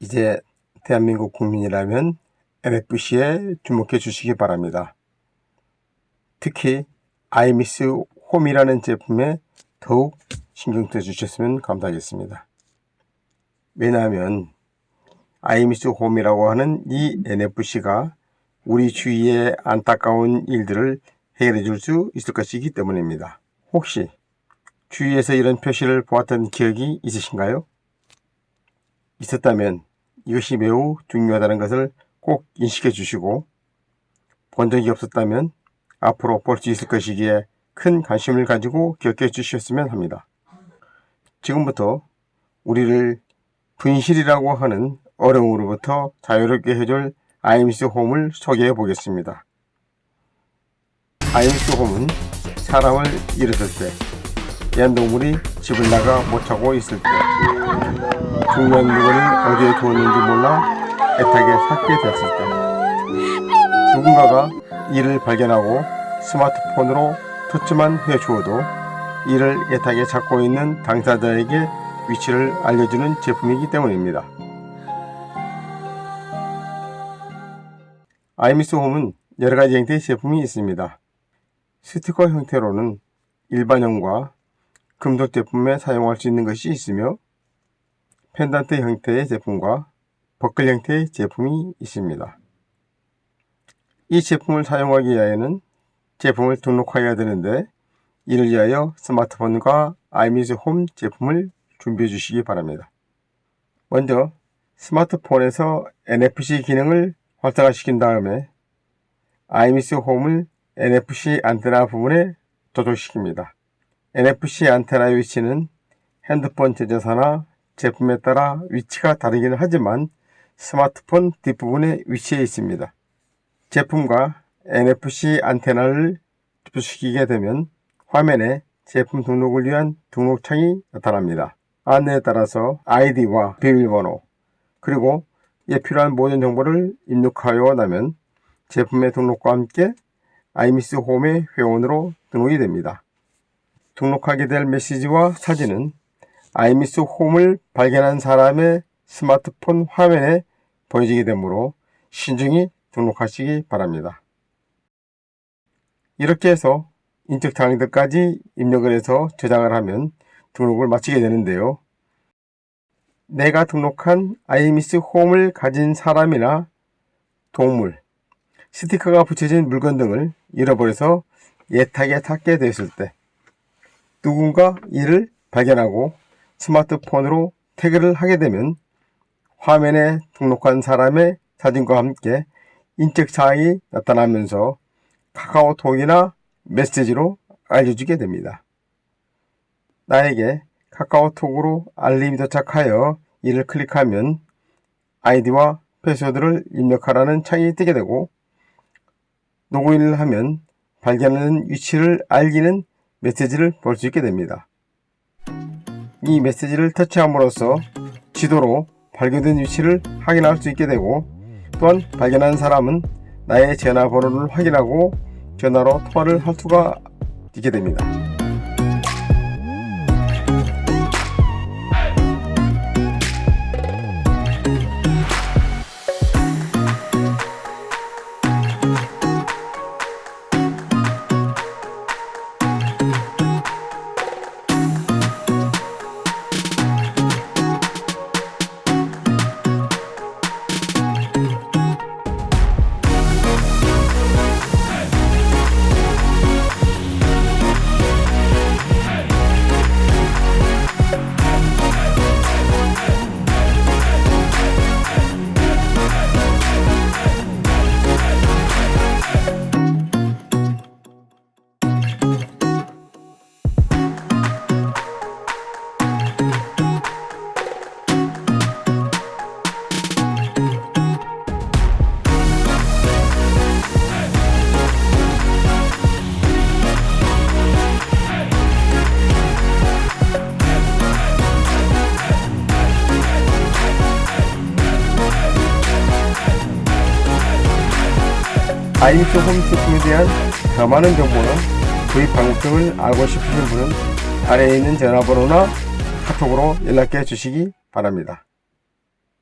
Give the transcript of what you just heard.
이제 대한민국 국민이라면 NFC에 주목해 주시기 바랍니다. 특히 아이미스 홈이라는 제품에 더욱 신경 써 주셨으면 감사하겠습니다. 왜냐하면 아이미스 홈이라고 하는 이 NFC가 우리 주위의 안타까운 일들을 해결해 줄 수 있을 것이기 때문입니다. 혹시 주위에서 이런 표시를 보았던 기억이 있으신가요? 있었다면 이것이 매우 중요하다는 것을 꼭 인식해 주시고 본 적이 없었다면 앞으로 볼 수 있을 것이기에 큰 관심을 가지고 기억해 주셨으면 합니다. 지금부터 우리를 분실이라고 하는 어려움으로부터 자유롭게 해줄 아이미스 홈을 소개해 보겠습니다. 아이미스 홈은 사람을 잃었을 때, 애완동물이 집을 나가 못 자고 있을 때, 중요한 물건을 어디에 두었는지 몰라 애타게 찾게 됐을 때, 누군가가 이를 발견하고 스마트폰으로 터치만 해주어도 이를 애타게 찾고 있는 당사자에게 위치를 알려주는 제품이기 때문입니다. 아이미스 홈은 여러 가지 형태의 제품이 있습니다. 스티커 형태로는 일반형과 금속 제품에 사용할 수 있는 것이 있으며 펜던트 형태의 제품과 버클 형태의 제품이 있습니다. 이 제품을 사용하기 위하여는 제품을 등록하여야 되는데 이를 위하여 스마트폰과 아이미스 홈 제품을 준비해 주시기 바랍니다. 먼저 스마트폰에서 NFC 기능을 활성화시킨 다음에 아이미스 홈을 NFC 안테나 부분에 조절시킵니다. NFC 안테나의 위치는 핸드폰 제조사나 제품에 따라 위치가 다르기는 하지만 스마트폰 뒷부분에 위치해 있습니다. 제품과 NFC 안테나를 접촉시키게 되면 화면에 제품 등록을 위한 등록창이 나타납니다. 안내에 따라서 아이디와 비밀번호 그리고 이에 필요한 모든 정보를 입력하여 나면 제품의 등록과 함께 아이미스 홈의 회원으로 등록이 됩니다. 등록하게 될 메시지와 사진은 아이미스 홈을 발견한 사람의 스마트폰 화면에 보여지게 되므로 신중히 등록하시기 바랍니다. 이렇게 해서 인적 사항들까지 입력을 해서 저장을 하면 등록을 마치게 되는데요. 내가 등록한 아이미스 홈을 가진 사람이나 동물, 스티커가 붙여진 물건 등을 잃어버려서 예탁에 탔게 되었을 때 누군가 이를 발견하고 스마트폰으로 태그를 하게 되면 화면에 등록한 사람의 사진과 함께 인적 사항이 나타나면서 카카오톡이나 메시지로 알려주게 됩니다. 나에게 카카오톡으로 알림이 도착하여 이를 클릭하면 아이디와 패스워드를 입력하라는 창이 뜨게 되고 로그인을 하면 발견하는 위치를 알리는 메시지를 볼 수 있게 됩니다. 이 메시지를 터치함으로써 지도로 발견된 위치를 확인할 수 있게 되고 또한 발견한 사람은 나의 전화번호를 확인하고 전화로 통화를 할 수가 있게 됩니다. 아이미스 홈 제품에 대한 더 많은 정보는 구입 방법 등을 알고 싶으신 분은 아래에 있는 전화번호나 카톡으로 연락해 주시기 바랍니다.